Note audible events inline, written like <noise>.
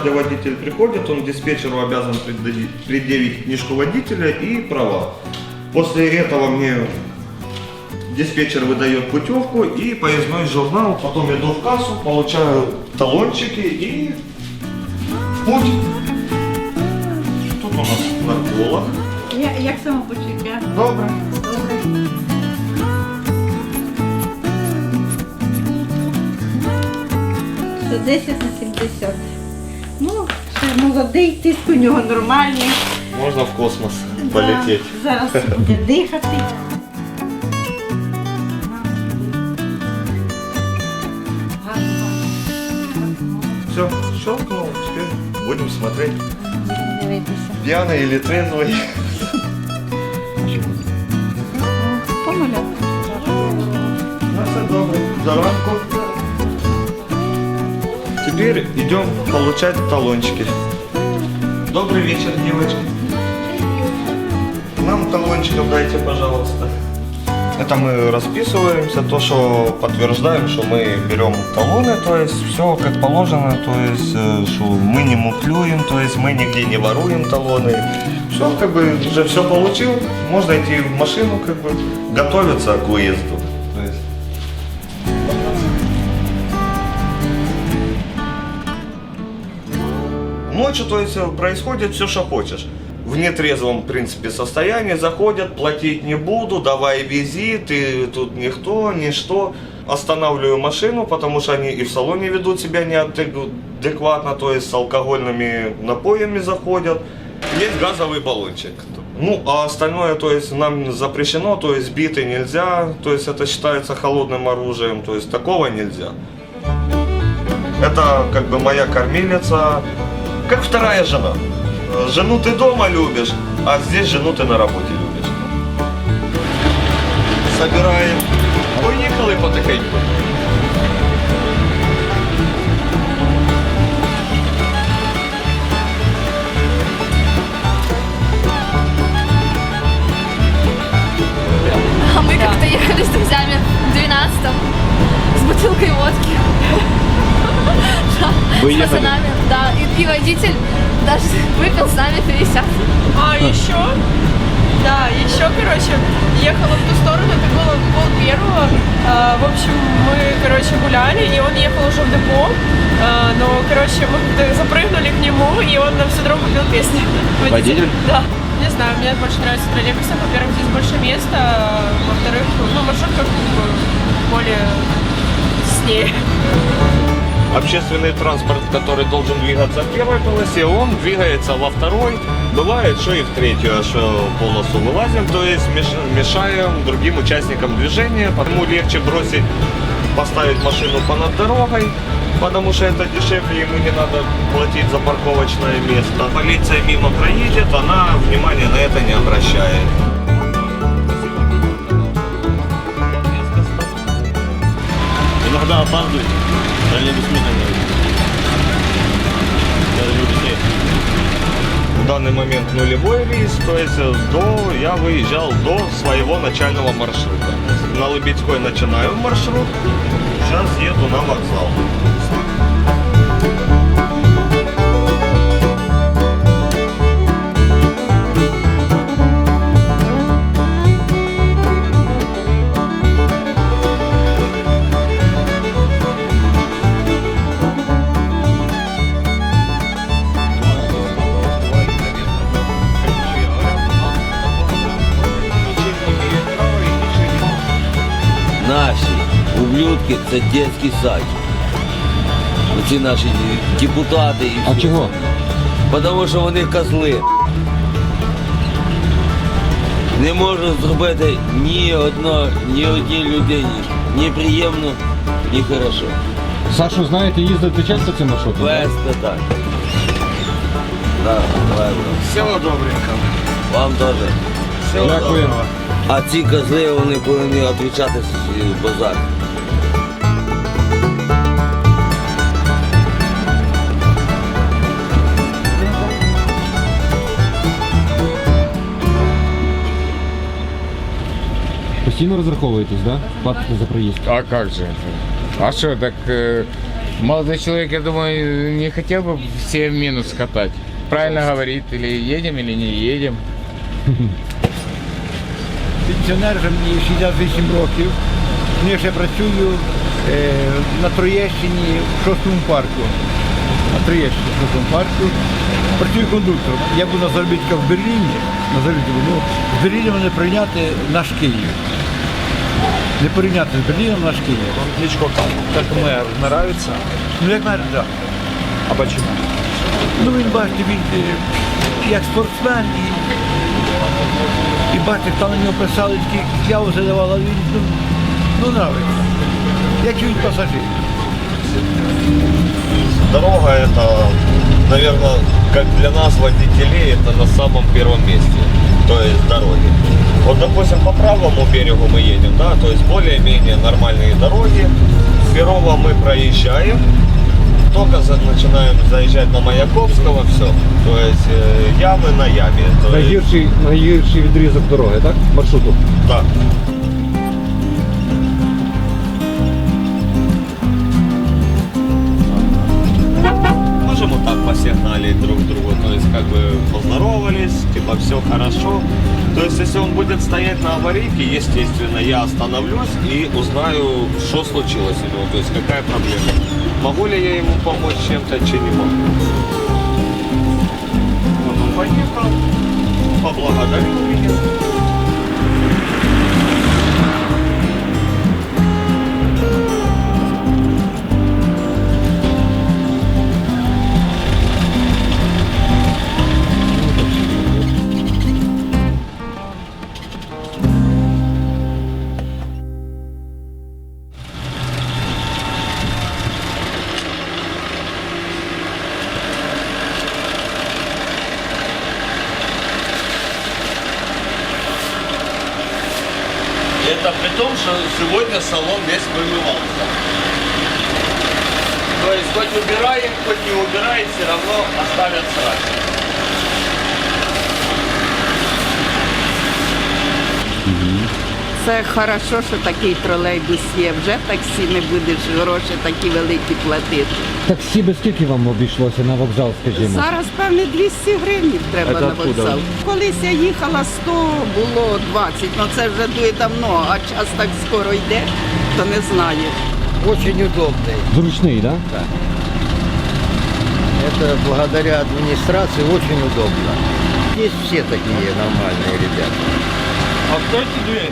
каждый водитель приходит, он диспетчеру обязан предъявить- книжку водителя и права. После этого мне диспетчер выдает путевку и поездной журнал, потом иду в кассу, получаю талончики и в путь. Тут у нас нарколог. Я, як самопочуття? Добре. Добре. Це 10 на 70. ти молодий, тиск у нього нормальний. Можна в космос полетіти. Зараз буде дихати. Все, щелкнуло, теперь будемо смотреть. Дивитися. П'яний или трезвий. Помилок. Все добре. За. Теперь идем получать талончики. Добрый вечер, девочки. Нам талончиков дайте, пожалуйста. Это мы расписываемся, то, что подтверждаем, что мы берем талоны, то есть все как положено, то есть э, что мы не муклюем, то есть мы нигде не воруем талоны. Все, как бы уже все получил, можно идти в машину, как бы готовиться к выезду. Ночью, то есть, э, происходит все, что хочешь. В нетрезвом, в принципе, состоянии заходят, платить не буду, давай вези, ты тут никто, ничто. Останавливаю машину, потому что они и в салоне ведут себя неадекватно, то есть с алкогольными напоями заходят. Есть газовый баллончик. Ну, а остальное, то есть, нам запрещено, то есть, биты нельзя, то есть, это считается холодным оружием, то есть, такого нельзя. Это как бы моя кормилица, как вторая жена. Жену ты дома любишь, а здесь жену ты на работе любишь. Собираем. Поїхали потихеньку. А мы как-то ехали с друзьями в 12-м с бутылкой водки. Вы с ехали? пацанами. И, водитель даже выпил с нами 50. А еще, да, еще, короче, ехала в ту сторону, это было пол первого. А, в общем, мы, короче, гуляли, и он ехал уже в депо. А, но, короче, мы запрыгнули к нему, и он нам всю дорогу пел песни. <laughs> Водитель? Да. Не знаю, мне больше нравится троллейбусы. Во-первых, здесь больше места, а во-вторых, ну, маршрутка как бы более теснее. Общественный транспорт, который должен двигаться в первой полосе, он двигается во второй. Бывает, что и в третью аж полосу вылазим, то есть меш- мешаем другим участникам движения, потому легче бросить, поставить машину понад дорогой, потому что это дешевле, ему не надо платить за парковочное место. Полиция мимо проедет, она внимания на это не обращает. Иногда опаздывает. Троллейбус медленно. Даже не быстрее. В данный момент нулевой рейс, то есть до, я выезжал до своего начального маршрута. На Лыбедской начинаю маршрут, сейчас еду на вокзал. ублюдки це дитячий садик. Оці наші депутати і А все. чого? Тому що вони козли. Не можуть зробити ні одно, ні одній людині. Ні приємно, ні хорошо. Сашу, знаєте, їздити часто цим маршрутом? Без питань. Да, давай, бро. Всего добренько. Вам теж. Всего Дякую. доброго. А ці козли вони повинні відповідати базар. Постійно розраховуєтесь, да? Платите за проїзд. А как же? А что, так э, Молодой человек, я думаю, не хотел бы все в минус катать. Правильно говорит, или едем, или не едем. Пенсіонер вже мені 68 років. Я ще працюю е, на Троєщині в шостому парку. На Троєщині в шостому парку. Працюю кондуктором. Я був на заробітках в Берліні. На заробітку, ну, в Берліні мене прийняти наш Київ. Не порівняти з Берліном наш Київ. Кличко как мэр нравится? Ну як навіть так. А почему? Ну він бачите, він е, як спортсмен і, і бачите, там на нього писали, такі кляузи давали, він ну, ну нравиться. Як і він пасажир. Дорога это, наверное, как для нас, водителей, это на самом первом месте. То есть дороги. Вот, допустим, по правому берегу мы едем, да, то есть более-менее нормальные дороги. Перово мы проезжаем, только за- начинаем заезжать на Маяковского, все. То есть э, ямы на яме. То есть, Найгірший, найгірший відрізок дороги, так? Маршруту. да. Можем вот так посигналить друг другу, то есть как бы поздоровались, типа все хорошо. То есть если он будет стоять на аварийке, естественно, я остановлюсь и узнаю, что случилось у него, то есть какая проблема. Могу ли я ему помочь чем-то, чи не могу. Вот он поехал, поблагодарил меня. Это при том, что сегодня салон весь вымывался. То есть хоть убираем, хоть не убираем, все равно оставят сразу. Це хорошо, що такий тролейбус є. Вже таксі не будеш гроші такі великі платити. Таксі би скільки вам обійшлося на вокзал, скажімо? Зараз, певне, 200 гривень треба Це на откуда? вокзал. Колись я їхала 100, було 20, ну це вже дуже давно, а час так скоро йде, то не знаю. Очень удобный. Зручний, так? Да? Это благодаря администрации очень удобно. Здесь все такие нормальные ребята. А откройте дверь.